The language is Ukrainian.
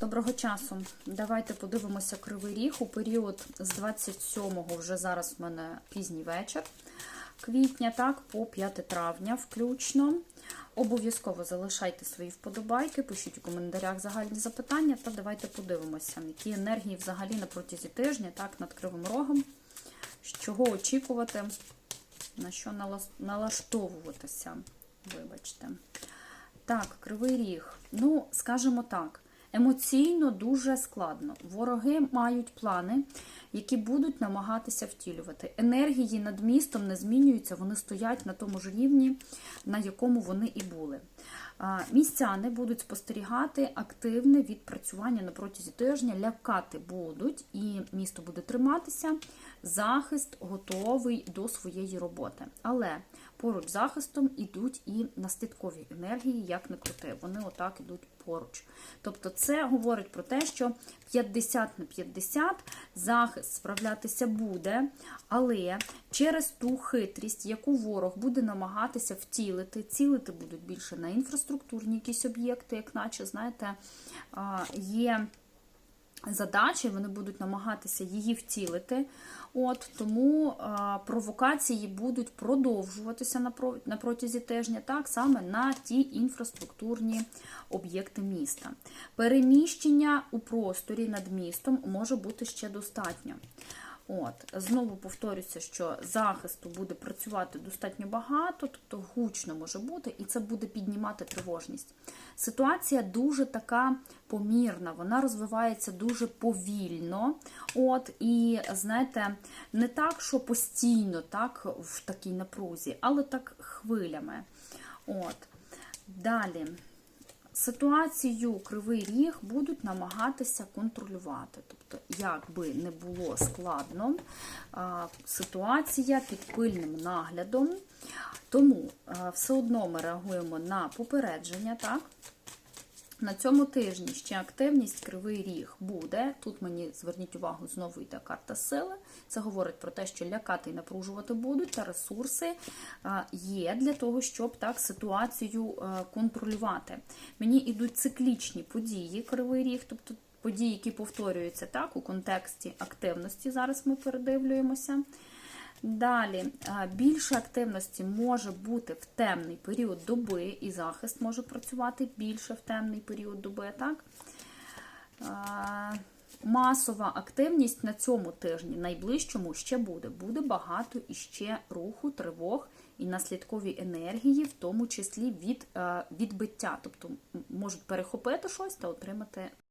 Доброго часу. Давайте подивимося кривий ріг у період з 27-го, вже зараз в мене пізній вечір квітня, так, по 5 травня включно. Обов'язково залишайте свої вподобайки, пишіть у коментарях загальні запитання, та давайте подивимося, які енергії взагалі на протязі тижня, так, над кривим рогом, чого очікувати, на що налаштовуватися. Вибачте. Так, кривий ріг. Ну, скажімо так, емоційно дуже складно. Вороги мають плани, які будуть намагатися втілювати. Енергії над містом не змінюються, вони стоять на тому ж рівні, на якому вони і були. Містяни будуть спостерігати активне відпрацювання на протязі тижня, лякати будуть, і місто буде триматися. Захист готовий до своєї роботи. Але поруч з захистом ідуть і наслідкові енергії, як не крути. Вони отак ідуть поруч. Тобто, це говорить про те, що 50 на 50 захист справлятися буде, але через ту хитрість, яку ворог буде намагатися втілити, цілити будуть більше на інфраструктурні якісь об'єкти, як наче, знаєте, є задачі, вони будуть намагатися її втілити. От Тому а, провокації будуть продовжуватися на, про- на протязі тижня, так саме на ті інфраструктурні об'єкти міста. Переміщення у просторі над містом може бути ще достатньо. От, знову повторюся, що захисту буде працювати достатньо багато, тобто гучно може бути, і це буде піднімати тривожність. Ситуація дуже така помірна, вона розвивається дуже повільно. От, і знаєте, не так, що постійно так в такій напрузі, але так хвилями. От. Далі. Ситуацію Кривий Ріг будуть намагатися контролювати. Тобто, як би не було складно, ситуація під пильним наглядом. Тому все одно ми реагуємо на попередження. так? На цьому тижні ще активність Кривий Ріг буде. Тут мені зверніть увагу, знову йде карта сили. Це говорить про те, що лякати і напружувати будуть, та ресурси є для того, щоб так ситуацію контролювати. Мені йдуть циклічні події Кривий Ріг, тобто події, які повторюються так у контексті активності. Зараз ми передивлюємося. Далі більше активності може бути в темний період доби, і захист може працювати більше в темний період доби. так? Масова активність на цьому тижні, найближчому, ще буде. Буде багато іще руху, тривог і наслідкові енергії, в тому числі від е, відбиття. Тобто можуть перехопити щось та отримати